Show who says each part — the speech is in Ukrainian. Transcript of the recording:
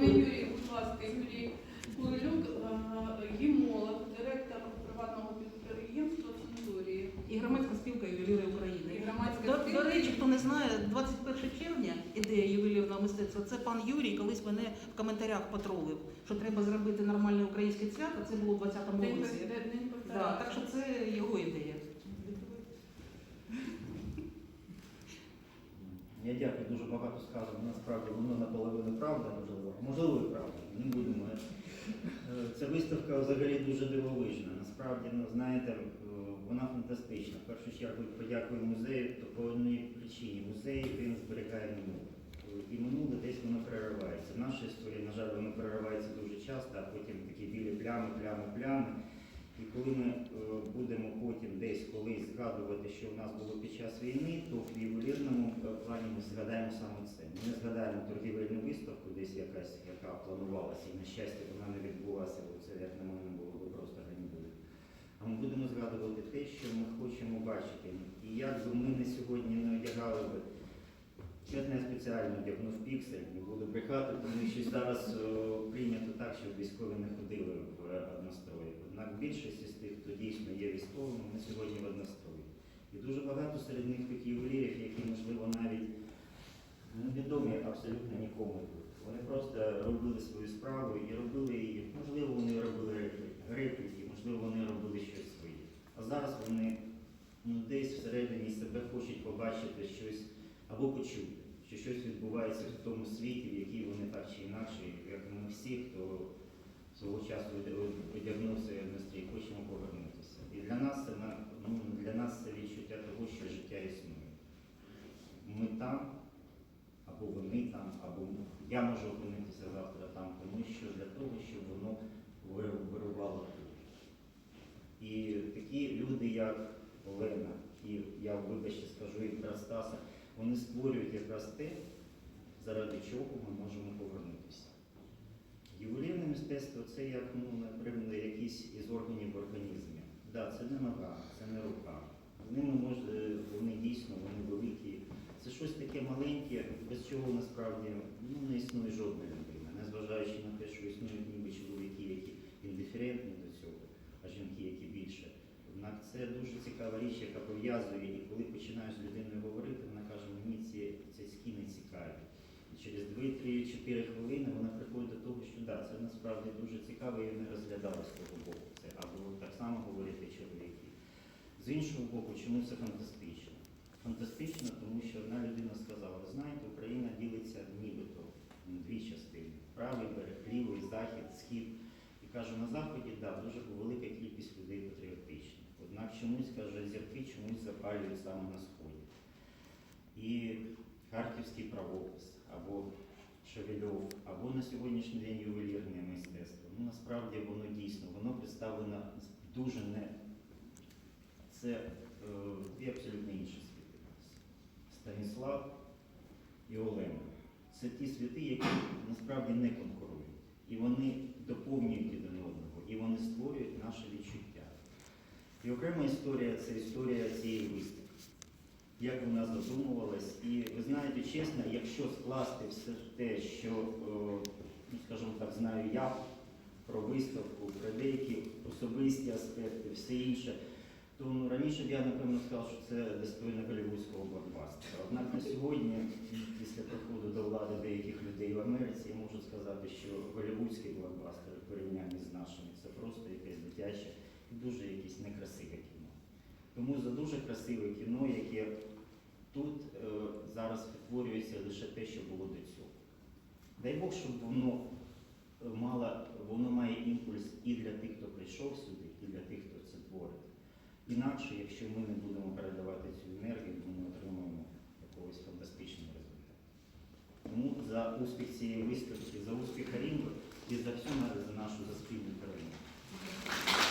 Speaker 1: Пане Юрій, будь ласка, Юрій Курилюк, е, гімолог, директор приватного підприємства Центурії.
Speaker 2: І громадська спілка ювеліри України.
Speaker 1: І громадська
Speaker 2: До,
Speaker 1: спілка.
Speaker 2: до речі, хто не знає, 21 червня ідея ювелірного мистецтва. Це пан Юрій колись мене в коментарях потролив, що треба зробити нормальне українське свято. Це було у 20-му році.
Speaker 1: День- День
Speaker 2: Да, так що це його ідея.
Speaker 3: Я дякую, дуже багато сказано. Насправді воно наполовину правда, можливо, можливо, і правда. Не будемо. Е, Ця виставка взагалі дуже дивовижна. Насправді, ну знаєте, е, вона фантастична. В першу чергу подякую музею, по одній причині. Музей він зберігає минуле. Е, І минуле десь воно переривається. В нашій історії, на жаль, воно переривається дуже часто, а потім такі білі плями, плями, плями. І коли ми е, будемо потім десь колись згадувати, що в нас було під час війни, то в ювелірному е, плані ми згадаємо саме це. Ми не згадаємо торгівельну виставку, десь якась, яка планувалася, і на щастя вона не відбулася, бо це, як на мене, було би просто ганьбою. А ми будемо згадувати те, що ми хочемо бачити. І як би ми не сьогодні не одягали би Зараз не спеціально вдягнув піксель, не буду брехати, тому що зараз о, прийнято так, щоб військові не ходили е, однострої. Однак більшість з тих, хто дійсно є військовими, вони сьогодні в однострої. І дуже багато серед них тих ювелірів, які, можливо, навіть невідомі абсолютно нікому. Вони просто робили свою справу і робили її. Можливо, вони робили репліки, можливо, вони робили щось своє. А зараз вони ну, десь всередині себе хочуть побачити щось або почути, що щось відбувається в тому світі, в який вони так чи інакше, як ми всі, хто свого часу од- одягнувся в настрій, хочемо повернутися. І для нас це ну, для нас це відчуття того, що життя існує. Ми там, або вони там, або я можу опинитися завтра там, тому що для того, щоб воно вирувало тут. І такі люди, як Олена, і я вибачте скажу і про Стаса, вони створюють якраз те, заради чого ми можемо повернутися. Ювелірне мистецтво це як, ну, наприклад, якийсь із органів в організмі. Да, це не нога, це не рука. Ними може, вони дійсно вони великі. Це щось таке маленьке, без чого насправді ну, не існує жодної людини, незважаючи на те, що існують ніби чоловіки, які індиферентні до цього, а жінки, які більше. Однак це дуже цікава річ, яка пов'язує, і коли починаєш з людиною говорити, вона каже, мені ці цяцькі не цікаві. Через 2-3-4 хвилини вона приходить до того, що да, це насправді дуже цікаво, і не розглядала з того боку. Це або так само говорять і чоловіки. З іншого боку, чому це фантастично? Фантастично, тому що одна людина сказала, ви знаєте, Україна ділиться нібито на дві частини. Правий берег, лівий, захід, схід. І каже, на заході, да, дуже велика кількість людей патріотичних. Однак чомусь, каже, зірки чомусь запалюють саме на сході. Харківський правопис, або Шевельов, або на сьогоднішній день ювелірне мистецтво. Ну, насправді воно дійсно, воно представлено дуже не. Це е, дві абсолютно інші світи. Станіслав і Олена. Це ті світи, які насправді не конкурують. І вони доповнюють один одного, і вони створюють наше відчуття. І окрема історія це історія цієї виставки. Як вона задумувалась. І ви знаєте, чесно, якщо скласти все те, що, е, ну, скажімо так, знаю я про виставку, про деякі особисті аспекти, все інше, то ну, раніше б я напевно сказав, що це достойно голівудського блокбастера. Однак на сьогодні, після приходу до влади деяких людей в Америці, я можу сказати, що голівудські блокбастери в порівнянні з нашими це просто якесь дитяче і дуже якесь некрасиве кіно. Тому за дуже красиве кіно, яке тут е, зараз відтворюється лише те, що було до цього. Дай Бог, щоб воно е, мало, воно має імпульс і для тих, хто прийшов сюди, і для тих, хто це творить. Інакше, якщо ми не будемо передавати цю енергію, ми не отримаємо якогось фантастичного результату. Тому за успіх цієї виставки, за успіх Арінго і за всю нашу за спільну перемогу.